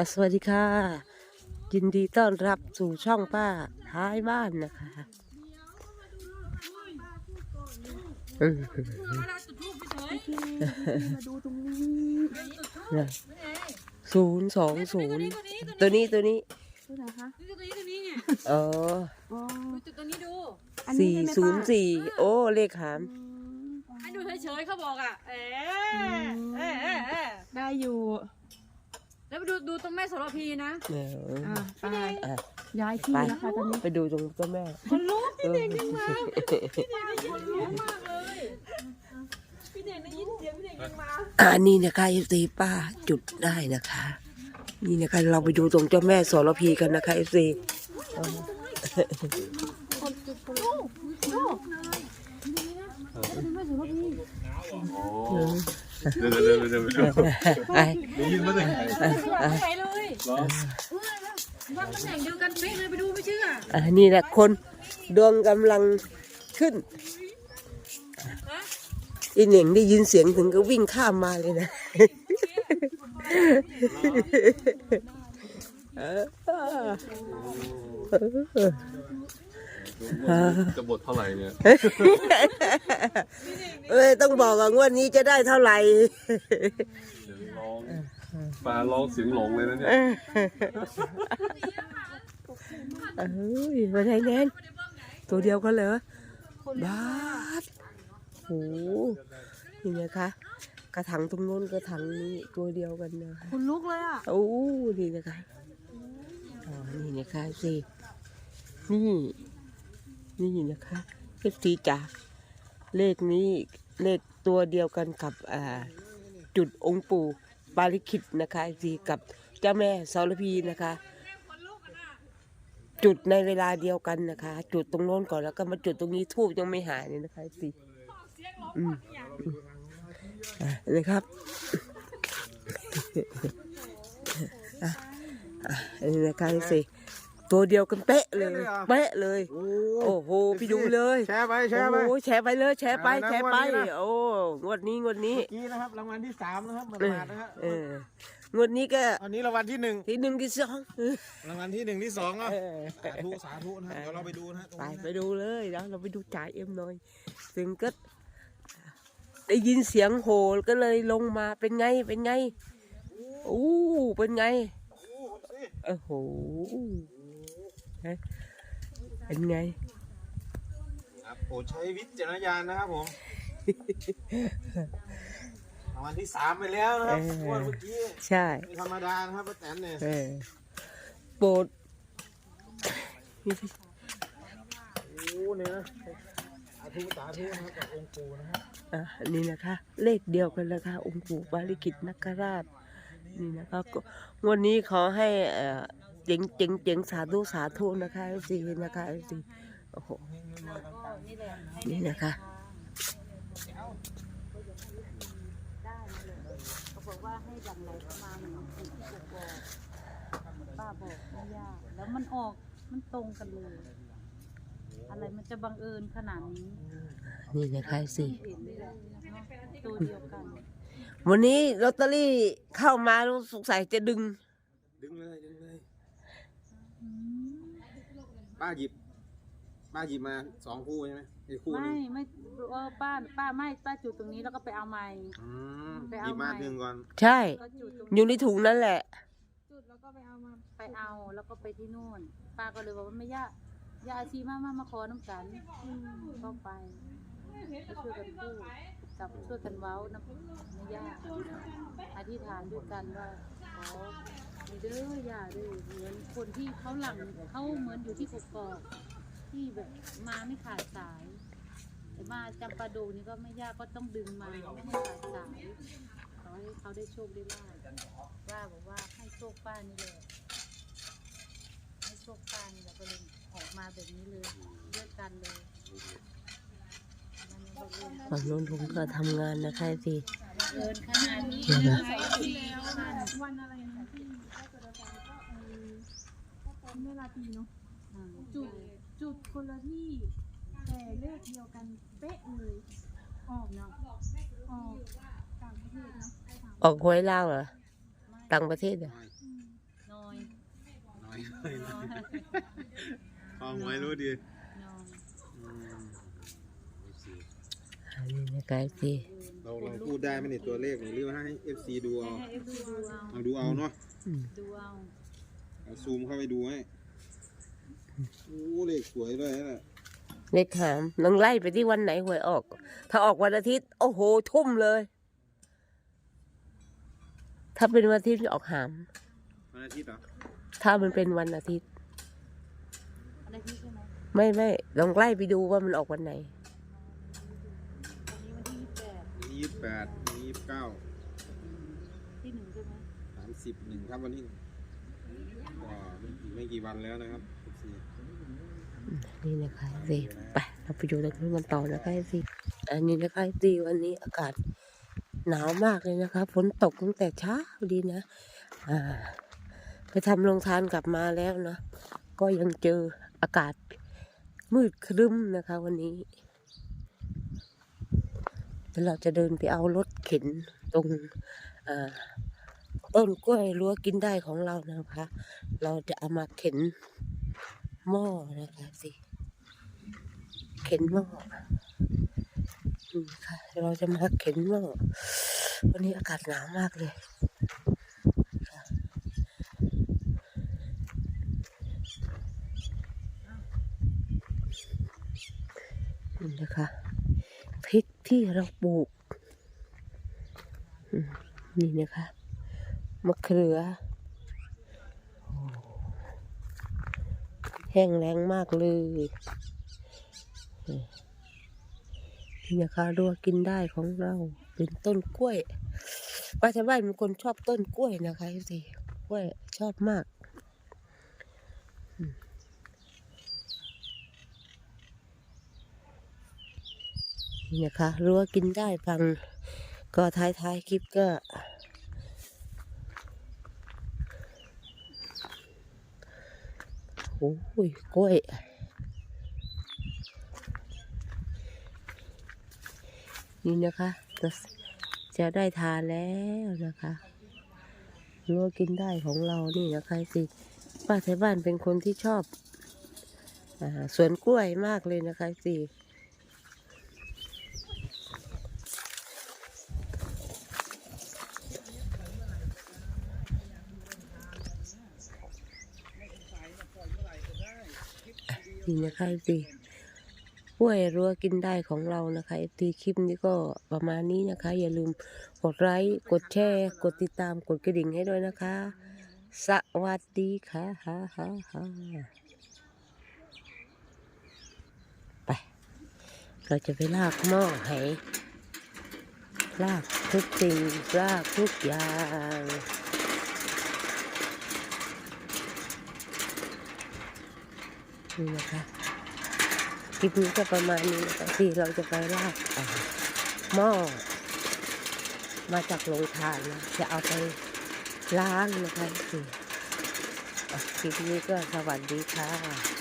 อะสวัสดีค่ะ ยินดีต้อนรับสู่ช่องป้าท้ายบ้านนะคะอืมมาดูตรงนี้ศูนย์สองศูนย์ตัวนี้ตัวนี้ตัวไหนคะดูตัวนี้ตัวนี้ไงเอออ๋อดูจุดตัวนี้ดูอันนี้สี่ใช่ไหมศูนย์ป้าสี่โอ้เลขหามอืมให้ดูเฉยๆเขาบอกอะเอ๊ะเอ๊ะเอ๊ะเอ๊ะได้อยู่ แล้วไปดูดูตรงแม่โสระพีนะเอออะไปอะย้ายที่ไปแล้วค่ะตอนนี้ไปดูตรงเจ้าแม่คนลุกเออคนลุกมากเลยพี่เด่นได้ยินเสียงพี่เด่นยังมาอันนี้นะคะเอฟซีป้าจุดได้นะคะ นี่นะคะเราไปดูตรงเจ้าแม่โสระพีกันนะคะเอฟซี เดี๋ยวเดี๋ยวเดี๋ยวเดี๋ยวไอ้ได้ยินมาจากไหนไหนเลยเหรอว่าตำแหน่งเดียวกันเป๊ะเลยไปดูไม่เชื่ออันนี้แหละคนดวงกำลังขึ้นอีเหน่งได้ยินเสียงถึงก็วิ่งข้ามมาเลยนะ จะบทเท่าไหร่เนี่ยเอ้ยต้องบอกว่างวดนี้จะได้เท่าไหร่เสียงร้องปลาร้องเสียงหลงเลยนะเนี่ยเอ้ยมาได้แน่นตัวเดียวกันเหรอบาสโหนี่นะคะกระถางตรงโน้นกระถางนี้ตัวเดียวกันนะคะคุณลุกเลยอะโอ้นี่นะคะอ๋อนี่นะคะสินี่ นี่นะคะเอฟซีจ๋าเลขนี้เลขตัวเดียวกันกับจุดองค์ปู่ปาริคิดนะคะสีกับเจ้าแม่สารพีนะคะ จุดในเวลาเดียวกันนะคะ จุดตรงโน้นก่อนแล้วก็มาจุดตรงนี้ทูบยังไม่หายเลยนะคะสิอืมอืมอะนะครับอะอะนี่นะคะสิ ตัวเดียวกันเป๊ะเลยเป๊ะเลย โอ้โหพี่ดูเลยแชร์ไปแชร์ไป โอ้โหแชร์ไปเลยแชร์ไปอ่าแชร์ไปรางวัลนี้นะ โอ้งวดนี้งวดนี้เมื่อกี้นะครับรางวัลที่สามนะครับมาเออดๆนะฮะเอองวดนี้ก็อันนี้รางวัลที่หนึ่งที่หนึ่งที่สองรางวัลที่หนึ่งที่สองเนาะเออสาธุสาธุนะฮะเดี๋ยวเราไปดูนะฮะตรงไปนี้นะ ไปดูเลยแล้วเราไปดูจ่ายเอ็มหน่อยถึงก็ได้ยินเสียงโห่ก็เลยลงมาเป็นไงเป็นไงอู้เป็นไงโอ้โห สิโอ้โหเอ๊ะเป็นไง ครับโปรดใช้วิจารณญาณนะครับผมรางวัลที่สามไปแล้วนะครับเออ งวดเมื่อกี้ใช่ ไม่ธรรมดานะครับป้าแตนเนี่ยเออโปรดโอ้เนี่ยนะสาธุสาธุนะครับกับองค์ปู่นะครับอะนี่นะคะ เลขเดียวกันนะคะองค์ปู่บาลิกิตนคราชนี่นะคะก็วันนี้ขอให้เอ่อ เจ๋งเจ๋งเจ๋งสาธุสาธุนะคะสินะคะสิโอ้โหนี่นะคะเขาบอกว่าให้หลังไหลเข้ามาเหมือนถูกถูกบอกป้าบอกไม่ยากแล้วมันออกมันตรงกันเลย อะไรมันจะบังเอิญขนาดนี้ นี่นะคะสิเห็นเลยเนาะตัวเดียวกัน วันนี้ลอตเตอรี่เข้ามาสงสัยจะดึง ดึงเลยดึงเลย ป้าหยิบ ป้าหยิบมาสองคู่ใช่ไหมไอ้คู่หนึไม่งไม่เออป้าป้าไม่ป้าจุดตรงนี้แล้วก็ไปเอาไม้ อืมไปหเอายิบมาใหม่ หนึ่งก่อน ใช่ ก็จุดตรงอยู่ในถุงนั่นแหละ จุดแล้วก็ไปเอามาไปเอาแล้วก็ไปที่นู่น ป้าก็เลยบอกว่าไม่ยากยาอาชีมามามาขอน้ำกันก็ไปก็ช่วยกันพูดกับช่วยกันเว้านะไม่ยากอธิษฐานด้วยกันว่า ขอมีเด้อย่าเด้อเหมือนคนที่เขาหลังเขาเหมือนอยู่ที่กกอกที่แบบมาไม่ขาดสาย แต่มาจำปาดูนี่ก็ไม่ยากก็ต้องดึงมาไม่ให้ขาดสายขอให้เขาได้โชคได้ลาภว่าบอกว่าให้โชคป้านี่เลยให้โชคป้านี่แหละก็เลยออกมาแบบนี้เลยด้วยกันเลยมันบังเอิญฝั่งโน้นผมก็ทำงานนะคะสิ เกินขนาดนี้นะนะคะคะที่แล้ววันอะไรนะที่เวลาปีเนาะจุจุดดจุดคนละที่แต่เลขเดียวกันเป๊ะเลยออกเนาะออกต่างประเทศเนาะออกหวยล่าวเหรอต่างประเทศเหรออืมวยเลยพอหวยรู้ดีนอนอืมสิอันนี้นะคะสิ เราเราพูดได้ไหมเนี่ยตัวเลขนี่หรือว่าให้ FC ดูเอาให้เอฟซีดูเอาเอาดูเอาเนาะอืมดูเอาเอาซูมเข้าไปดูให้โอ้เลขสวยด้วยนะ เลขหามน้องไล่ไปที่วันไหนหวยออก ถ้าออกวันอาทิตย์ โอ้โห ทุ่มเลย ถ้าเป็นวันอาทิตย์จะออกหาม วันอาทิตย์เหรอถ้ามันเป็นวันอาทิตย์ อะไรที่ใช่ไหม ไม่ไม่ลองไล่ไปดูว่ามันออกวันไหนวันนี้วันที่ยี่สิบแปด นี่ยี่สิบ แปดนี่ยี่สิบเก้าที่หนึ่งใช่ไหมสามสิบหนึ่งครับวันนี้ก็อีกไม่กี่วันแล้วนะครับ FC นี่นะคะสิไปเราไปดูตรงนู้นกันต่อนะคะสิอันนี้นะคะสิวันนี้อากาศหนาวมากเลยนะคะฝนตกตั้งแต่เช้าดีนะ อ่า ไปทำโรงทานกลับมาแล้วนะ ก็ยังเจออากาศมืดครึ้มนะคะวันนี้เดี๋ยวเราจะเดินไปเอารถเข็นตรงต้นกล้วยรั้วกินได้ของเรานะคะ เราจะเอามาเข็นหม้อนะคะสิเข็นหม้อมีค่ะ เราจะมาเข็นหม้อวันนี้อากาศหนาวมากเลยนี่นะคะ ที่เราปลูก นี่นะคะมะเขือ แห้งแรงมากเลย นี่นะคะรัวกินได้ของเราเป็นต้นกล้วยป้าชาวบ้านเป็นคนชอบต้นกล้วยนะคะสิกล้วยชอบมาก อืม นี่นะคะรั้วกินได้ฟัง ก็ท้ายท้ายๆคลิปก็ โอ้ยกล้วยนี่นะคะจะจะได้ทานแล้วนะคะรั้วกินได้ของเรานี่นะคะสิป้าไทยบ้านเป็นคนที่ชอบอาสวนกล้วยมากเลยนะคะสิ นี่นะคะสิกล้วยรั้วกินได้ของเรานะคะทีคลิปนี้ก็ประมาณนี้นะคะ อย่าลืมกดไลค์กดแชร์ กดติดตามกดกระดิ่งให้ด้วยนะคะ สวัสดีค่ะฮ่าฮ่าฮ่าไป เราจะไปลากหม้อให้ลากทุกสิ่งลากทุกอย่าง นี่นะคะคลิปนี้ก็ประมาณนี้นะคะที่เราจะไปลากหม้อมาจากโรงทานนะจะเอาไปล้างนะคะสิอะคลิปนี้ก็สวัสดีค่ะ